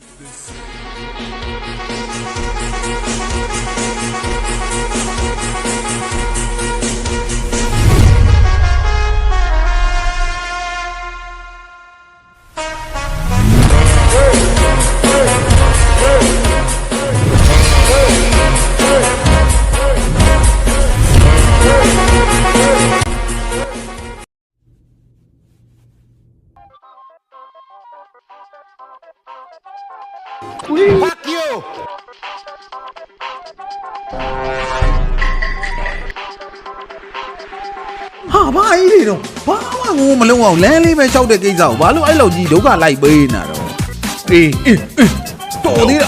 This. ဟာဘာကြီးတွေတော့ဘာမှငိုမလုံးအောင်လမ်းလေးပဲလျှောက်တဲ့ကိစ္စကိုဘာလို့အဲ့လောက်ကြီးဒုက္ခလိုက်ပေးနေတာတော့အေးအေးအေးတော်သေးတာ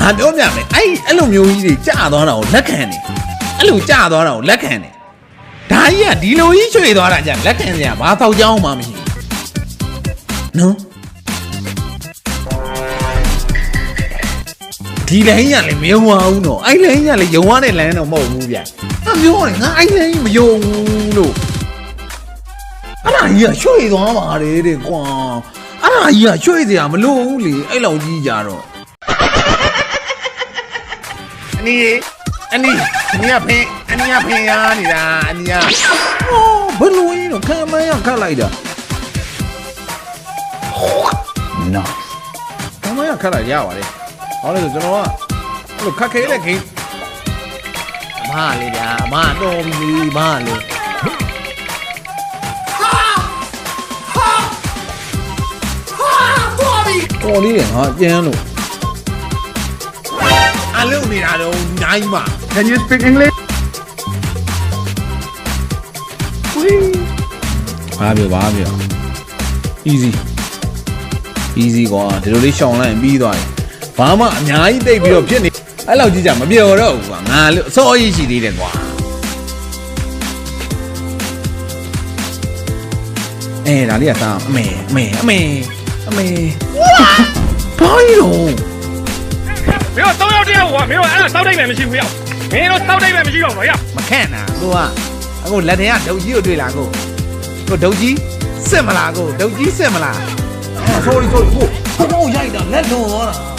ငါပြောပြမယ်အဲ့အဲ့လိုမျိုးကြီးတွေကြာသွားတာကိုလက်ခံနေအဲ့လိုကြာသွားတာကိုလက်ခံနေဒါကြီးကဒီလိုကြီးချွေသွားတာကြလက်ခံစရာဘာတော့ကြောင်းမှမရှိဘူး နော်ဒီလိုင်းရလည်းမယုံပါဘူးနော်အဲ့လိုင်းရလည်းယုံရတဲ့လမ်းတော့မဟုတ်ဘူးဗျအပြောတယ်ငါအဲ့လိုင်းမယုံဘူးလို့အဲ့ဒါကြီးကရွှေ့သွားပါတယ်တဲ့ကွာအဲ့ဒါကြီးကရွှေ့စရာမလိုဘူးလေအဲ့လောက်ကြီးကြတော့အနီးအနီးအနီးကဖင်အနီးကဖင်ရနေတာအနီးကဟောဘယ်လိုကြီးတော့ခံမရခတ်လိုက်တာ nice ခံမရခတ်လိုက်ရပါတယ်ဟောလေကျွန်တော်ကအဲ့လိုခက်ခဲတဲ့ဂိမ်းအမလေးဗျာအမတော်ပြီအမလေးတော်လေးတယ်ငါကျန်းလို့အလုံးနေတာတော့နိုင်မှာ Can you speak English? ဘာပြောဘာပြော easy easy ကွာဒီလိုလေးရှောင်လိုက်ရင်ပြီးသွားတယ်ဘာမှအများကြီးတိတ်ပြီးတော့ဖြစ်နေအဲ့လောက်ကြီးကြမပြောတော့ဘူးကွာငါလို့အစောကြီးရှိသေးတယ်ကွာအဲဒါလေးကစားအမေအမေအမေအမေဘာကြီးတော့မင်းတို့၃ယောက်တယောက်ကွာမင်းတို့အဲ့ဒါစောက်တိတ်မယ်မရှိဘူးရောက်မင်းတို့စောက်တိတ်မယ်မရှိတော့ဘူးရောက်မခန့်တာကိုကအခုလက်ထင်ကဒုတ်ကြီးကိုတွေ့လာကိုကိုဒုတ်ကြီးစစ်မလားကိုဒုတ်ကြီးစစ်မလားအော် sorry sorry ကိုဘုံရိုက်တာလက်လွန်သွားတာ